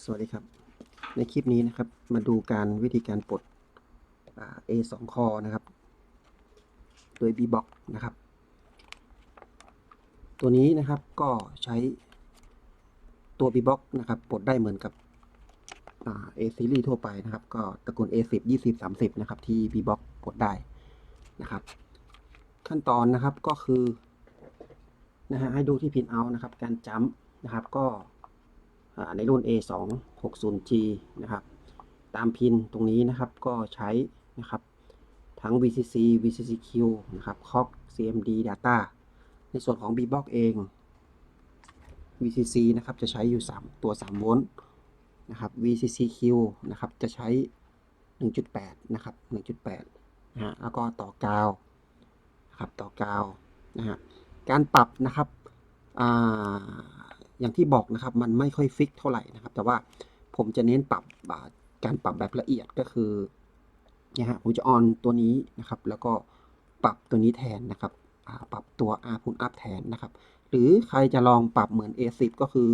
สวัสดีครับ ในคลิปนี้นะครับ มาดูการวิธีการปลดอ่า A 2 คอนะครับ โดย B-Box นะครับ ตัวนี้นะครับก็ใช้ตัว B-Box นะครับปลดได้เหมือนกับอ่า A series ทั่วไปนะครับ ก็ตระกูล A10 20 30 นะครับ ที่ B-Box ปลดได้นะครับ ขั้นตอนนะครับก็คือนะฮะให้ดูที่พินเอานะครับ การจัมป์นะครับก็ ในรุ่น A 2 6 0 G นะครับตามพินตรงนี้นะครับก็ใช้นะครับทั้ง VCC VCCQ นะครับ COG CMD Data ในส่วนของ B-Box เอง VCC นะครับจะใช้อยู่ 3 ตัว 3 โวลต์นะครับ VCCQ นะครับจะใช้ 1.8 นะครับ 1.8นะฮะแล้วก็ต่อกาวนะครับต่อกาวนะฮะการปรับนะครับ อย่างที่บอกนะครับ มันไม่ค่อยฟิกเท่าไหร่นะครับ แต่ว่าผมจะเน้นปรับาการปรับแบบละเอียดก็คือเนี่ยฮะผมจะออนตัวนี้นะครับ แล้วก็ปรับตัวนี้แทนนะครับปรับตัว R พุนอัพแทนนะครับ หรือใครจะลองปรับเหมือน A10 ก็คือ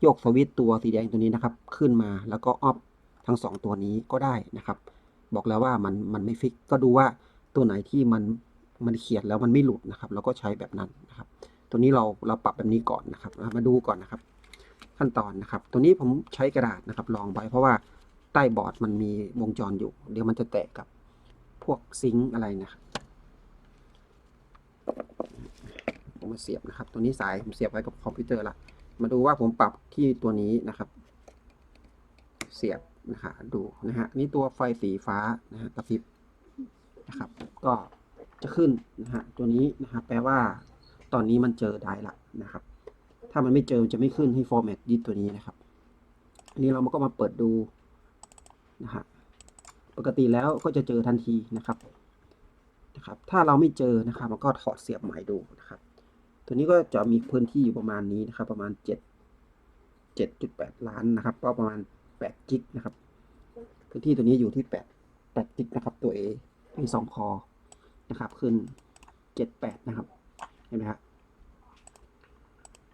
โยกสวิตตัวสีแดงตัวนี้นะครับ ขึ้นมาแล้วก็ออฟทั้ง 2 ตัวนี้ก็ได้นะครับ บอกแล้วว่ามันมันไม่ฟิกก็ดูว่าตัวไหนที่มันมันเขียนแล้วมันไม่หลุดนะครับ แล้วก็ใช้แบบนั้นนะครับ ตัวนี้เราเราปรับแบบนี้ก่อนนะครับ มาดูก่อนนะครับ ขั้นตอนนะครับ ตัวนี้ผมใช้กระดาษนะครับรองไว้เพราะว่าใต้บอร์ดมันมีวงจรอยู่ เดี๋ยวมันจะแตะกับพวกซิงค์อะไรนะครับผมมาเสียบนะครับ ตัวนี้สายผมเสียบไว้กับคอมพิวเตอร์ละมาดูว่าผมปรับที่ตัวนี้นะครับ เสียบนะฮะดูนะฮะนี่ตัวไฟสีฟ้านะฮะกระพริบนะครับ ก็จะขึ้นนะฮะตัวนี้นะครับแปลว่า ตอนนี้มันเจอได้ละนะครับ ถ้ามันไม่เจอจะไม่ขึ้นให้ format ดิตัวนี้นะครับ อันนี้เราก็มาเปิดดูนะฮะปกติแล้วก็จะเจอทันทีนะครับนะครับ ถ้าเราไม่เจอนะครับ มันก็ถอดเสียบใหม่ดูนะครับ ตัวนี้ก็จะมีพื้นที่อยู่ประมาณนี้นะครับ ประมาณ 7 7.8 ล้านนะครับ ก็ประมาณ8กิกนะครับ พื้นที่ตัวนี้อยู่ที่ 8 8กิกนะครับ ตัว A มี2คอนะครับ ขึ้น 78 นะครับ ห็นไหมครับ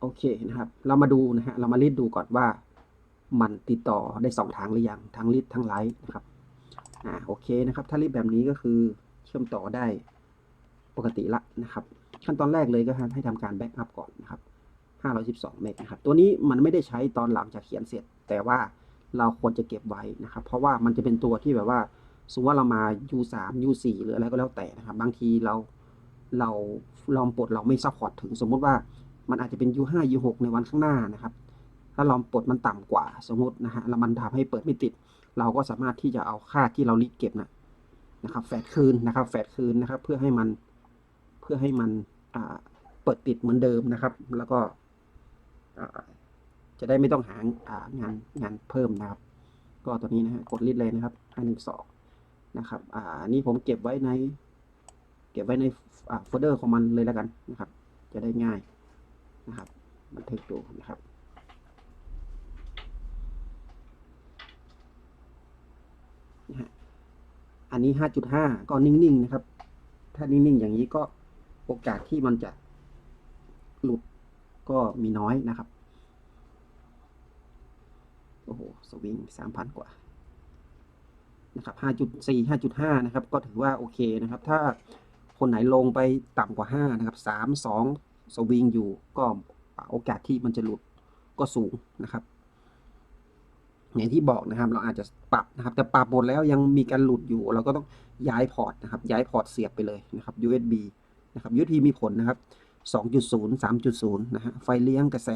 โอเคนะครับ เรามาดูนะฮะเรามารีดดูก่อนว่า มันติดต่อได้สองทางหรือยังทั้งรีดทั้งไลฟ์นะครับอ่าโอเคนะครับ ถ้ารีดแบบนี้ก็คือเชื่อมต่อได้ปกติละนะครับ ขั้นตอนแรกเลยก็ให้ทำการแบ็กอัพก่อนนะครับ512เมกนะครับ ตัวนี้มันไม่ได้ใช้ตอนหลังจากเขียนเสร็จ แต่ว่าเราควรจะเก็บไว้นะครับ เพราะว่ามันจะเป็นตัวที่แบบว่าสมมติว่าเรามา U3 U4 หรืออะไรก็แล้วแต่นะครับ บางทีเรา เราลองปลดเราไม่ซัพพอร์ตถึงสมมุติว่ามันอาจจะเป็น U5 U6 ในวันข้างหน้านะครับ ถ้าลองปลดมันต่ำกว่าสมมตินะฮะแล้วมันทำให้เปิดไม่ติด เราก็สามารถที่จะเอาค่าที่เรารีดเก็บนะนะครับแฟดคืนนะครับแฟดคืนนะครับ เพื่อให้มันเพื่อให้มันเปิดติดเหมือนเดิมนะครับ แล้วก็จะได้ไม่ต้องหาอ่างานงานเพิ่มนะครับ ก็ตัวนี้นะฮะกดรีดเลยนะครับ512นะครับ อ่านนี้ผมเก็บไว้ใน เก็บไว้ในโฟลเดอร์ของมันเลยแล้วกันนะครับ จะได้ง่ายนะครับ บันทึกดูนะครับ อันนี้ 5.5 ก็นิ่ง ๆ นะครับ ถ้านิ่ง ๆ อย่างนี้ก็โอกาสที่มันจะหลุดก็มีน้อยนะครับ โอ้โห สวิง 3,000 กว่านะครับ 5.4 5.5 นะครับ ก็ถือว่าโอเคนะครับ ถ้า คนไหนลงไปต่ำกว่า 5 นะครับ 3 2 สวิงอยู่ก็โอกาสที่มันจะหลุดก็สูงนะครับอย่างที่บอกนะครับ เราอาจจะปรับนะครับ แต่ปรับหมดแล้วยังมีการหลุดอยู่ เราก็ต้องย้ายพอร์ตนะครับ ย้ายพอร์ตเสียบไปเลยนะครับ USB นะครับ USB มีผลนะครับ 2.0 3.0 นะฮะไฟเลี้ยงกระแส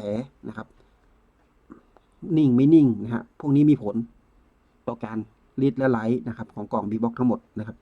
นะครับ นิ่งไม่นิ่งนะฮะพวกนี้มีผลต่อการรีดและไลท์นะครับ ของกล่อง B-Box ทั้งหมดนะครับ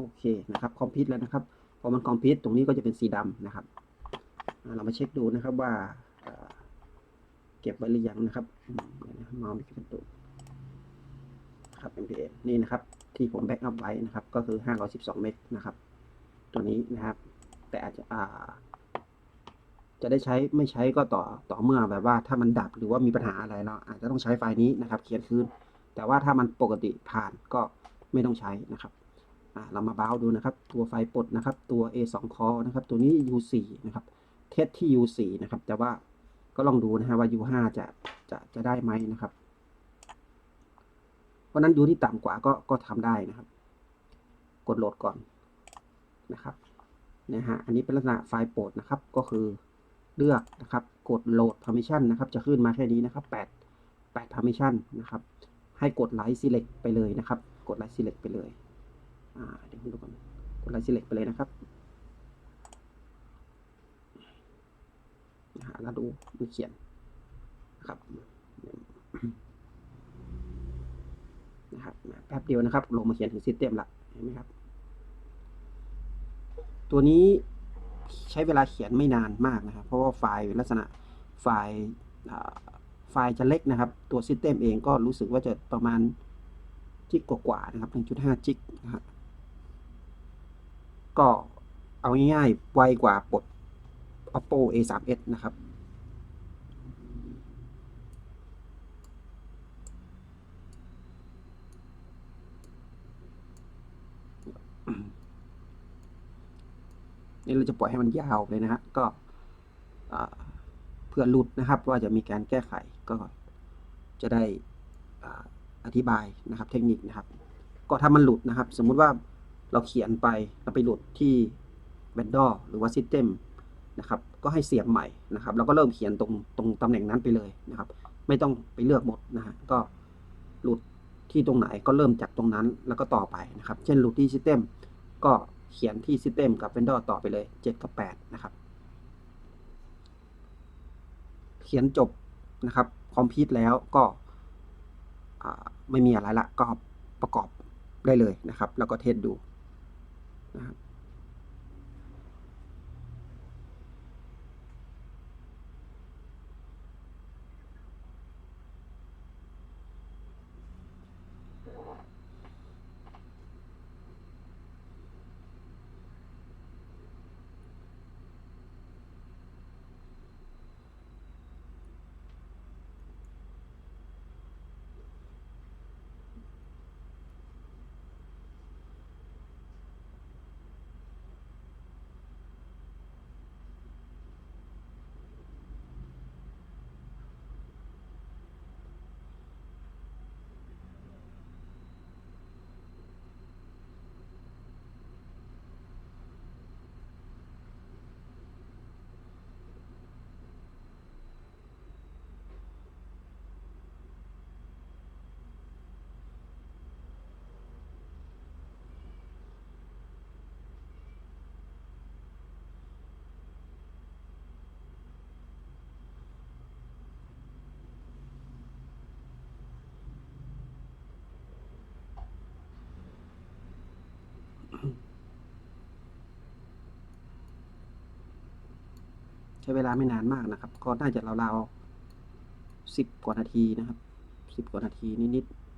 โอเคนะครับคอมพิวต์แล้วนะครับพอมันคอมพิวต์ตรงนี้ก็จะเป็นสีดำนะครับ เรามาเช็คดูนะครับว่าเก็บไว้หรือยังนะครับมเดี๋ยวนะเมาส์ไม่กระตุกครับ MPN นี่นะครับที่ผมแบ็กอัพไว้นะครับ ก็คือ 512 เมกนะครับ ตัวนี้นะครับ แต่อาจจะอ่าจะได้ใช้ไม่ใช้ก็ต่อต่อเมื่อแบบว่าถ้ามันดับหรือว่ามีปัญหาอะไรเราอาจจะต้องใช้ไฟล์นี้นะครับ เขียนคืน แต่ว่าถ้ามันปกติผ่านก็ไม่ต้องใช้นะครับ เรามาบ้าวดูนะครับ ตัวไฟปลดนะครับ ตัว A2 Core นะครับ ตัวนี้ U4 นะครับ เทสที่ U4 นะครับ แต่ว่าก็ลองดูนะฮะว่า U5 จะจะจะได้ไหมนะครับ เพราะฉะนั้น U ที่ต่ำกว่าก็ก็ทำได้นะครับ กดโหลดก่อนนะครับนะฮะ อันนี้เป็นลักษณะไฟล์โปรดนะครับ ก็คือเลือกนะครับ กดโหลด permission นะครับ จะขึ้นมาแค่นี้นะครับ 8 8 permission นะครับ ให้กดไลท์ select ไปเลยนะครับ กดไลท์ select ไปเลย อ่าเดี๋ยวผมดูก่อนกดไลท์ select ไปเลยนะครับนะฮะแล้วดูมันเขียนนะครับนะครับแป๊บเดียวนะครับ ลงมาเขียนถึง system ละเห็นไหมครับ ตัวนี้ใช้เวลาเขียนไม่นานมากนะครับ เพราะว่าไฟล์ลักษณะไฟล์ไฟล์จะเล็กนะครับ ตัว System เองก็รู้สึกว่าจะประมาณจิกกว่าๆนะครับ1.5จิกนะฮะ ก็เอาง่ายๆ ไวกว่าปลด Oppo A3s นะครับ นี่เราจะปล่อยให้มันยาวเลยนะฮะ ก็เพื่อหลุดนะครับว่าจะมีการแก้ไขก็จะได้อ่าอธิบายนะครับเทคนิคนะครับ ก็ถ้ามันหลุดนะครับ สมมุติว่า เราเขียนไปแล้วไปหลุดที่ vendor หรือว่า system นะครับก็ให้เสียบใหม่นะครับแล้วก็เริ่มเขียนตรงตรงตำแหน่งนั้นไปเลยนะครับ ไม่ต้องไปเลือกหมดนะฮะก็หลุดที่ตรงไหนก็เริ่มจากตรงนั้นแล้วก็ต่อไปนะครับ เช่นหลุดที่ system ก็เขียนที่ System กับ Vendor ต่อไปเลย 7 กับ 8 นะครับ เขียนจบนะครับคอมพิวต์แล้วก็ไม่มีอะไรละก็ประกอบได้เลยนะครับ แล้วก็เทสดู นะครับ ช้เวลาไม่นานมากนะครับ ก็น่าจะราวๆสิบกว่านาทีนะครับสิบกว่านาทีนิดๆ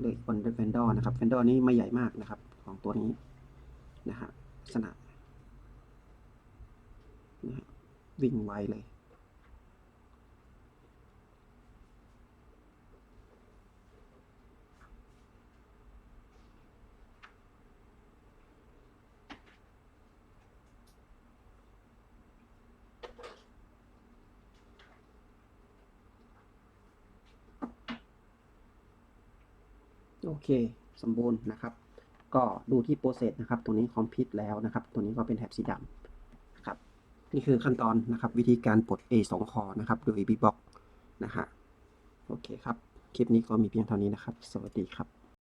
เลยบนเฟนดอร์นะครับเฟนดอร์นี้ไม่ใหญ่มากนะครับ ของตัวนี้นะฮะลักษณะนะฮะวิ่งไวเลย โอเค สมบูรณ์นะครับ ก็ดูที่โปรเซสนะครับตรงนี้คอมพิวต์แล้วนะครับ ตัวนี้ก็เป็นแถบสีดำนะครับ นี่คือขั้นตอนนะครับ วิธีการปลด A 2คอนะครับ โดย b b o x นะฮะ โอเคครับ คลิปนี้ก็มีเพียงเท่านี้นะครับ สวัสดีครับ